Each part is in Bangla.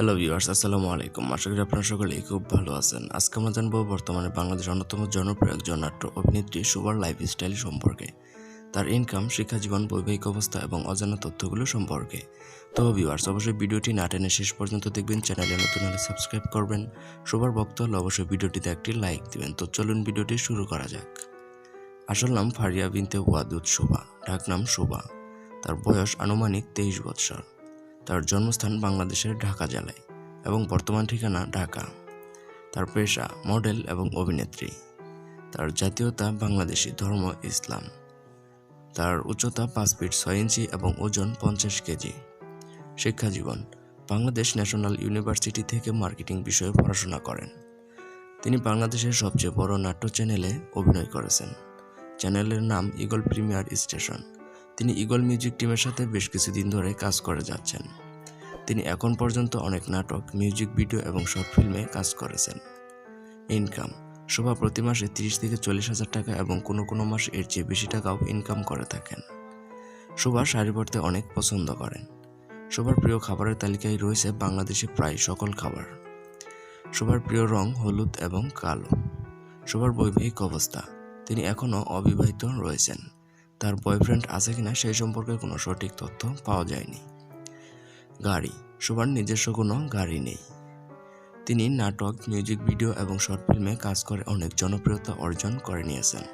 হ্যালো ভিউয়ার্স আসসালামু আলাইকুম। আশা করি আপনারা সকলেই খুব ভালো আছেন। আজকে আমরা জানব বর্তমানে বাংলাদেশের অন্যতম জনপ্রিয় একজন নাট্য অভিনেত্রী সুবার লাইফস্টাইল সম্পর্কে। তার ইনকাম শিক্ষা জীবন বৈবাহিক অবস্থা এবং অজানা তথ্যগুলো সম্পর্কে। তো ভিউয়ার্স অবশ্যই ভিডিওটি না টেনে শেষ পর্যন্ত দেখবেন, চ্যানেলে নতুন হলে সাবস্ক্রাইব করবেন। সুবার ভক্ত হলে অবশ্যই ভিডিওটিতে একটি লাইক দিবেন। তো চলুন ভিডিওটি শুরু করা যাক। আসল নাম ফারিয়া বিনতে ওয়াদুদ শোভা ডাকনাম শোভা। তার বয়স আনুমানিক তেইশ বৎসর। তার জন্মস্থান বাংলাদেশের ঢাকা জেলায় এবং বর্তমান ঠিকানা ঢাকা। তার পেশা মডেল এবং অভিনেত্রী। তার জাতীয়তা বাংলাদেশি ধর্ম ইসলাম। তার উচ্চতা পাঁচ ফিট ছয় ইঞ্চি এবং ওজন পঞ্চাশ কেজি। শিক্ষা জীবন বাংলাদেশ ন্যাশনাল ইউনিভার্সিটি থেকে মার্কেটিং বিষয়ে পড়াশোনা করেন। তিনি বাংলাদেশের সবচেয়ে বড় নাট্য চ্যানেলে অভিনয় করেছেন। চ্যানেলের নাম ইগল প্রিমিয়ার স্টেশন। তিনি ইগল মিউজিক টিমের সাথে বেশ কিছুদিন ধরে কাজ করে যাচ্ছেন। তিনি এখন পর্যন্ত অনেক নাটক মিউজিক ভিডিও এবং শর্ট ফিল্মে কাজ করেছেন। ইনকাম শোভা প্রতি মাসে তিরিশ থেকে চল্লিশ হাজার টাকা এবং কোনো কোনো মাসে এর চেয়ে বেশি টাকাও ইনকাম করে থাকেন। শোভা শাড়ি পরতে অনেক পছন্দ করেন। শোভার প্রিয় খাবারের তালিকায় রয়েছে বাংলাদেশে প্রায় সকল খাবার। শোভার প্রিয় রং হলুদ এবং কালো। শোভার বৈবাহিক অবস্থা, তিনি এখনও অবিবাহিত রয়েছেন। তার বয়ফ্রেন্ড আছে কিনা সেই সম্পর্কে কোনো সঠিক তথ্য পাওয়া যায়নি। গাড়ি। সবার নিজস্ব কোনো গাড়ি নেই। তিনি নাটক, মিউজিক ভিডিও এবং শর্ট ফিল্মে কাজ করে অনেক জনপ্রিয়তা অর্জন করে নিয়েছেন।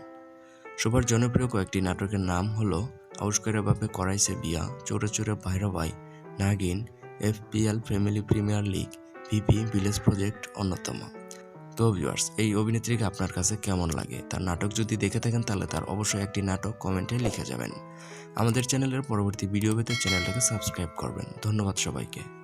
সবার জনপ্রিয় কয়েকটি নাটকের নাম হল আউস্কারের বাপে করাইছে বিয়া, চোরে চোরে ভাইরাবাই Nagin F P L family premier league, VP, village project অন্যতম। তো ভিউয়ার্স এই অভিনেত্রীকে আপনার কাছে কেমন লাগে? তার নাটক যদি দেখে থাকেন, তাহলে তার অবশ্যই একটি নাটক কমেন্টে লিখে যাবেন। আমাদের চ্যানেলের পরবর্তী ভিডিও পেতে চ্যানেলটাকে সাবস্ক্রাইব করবেন। ধন্যবাদ সবাইকে।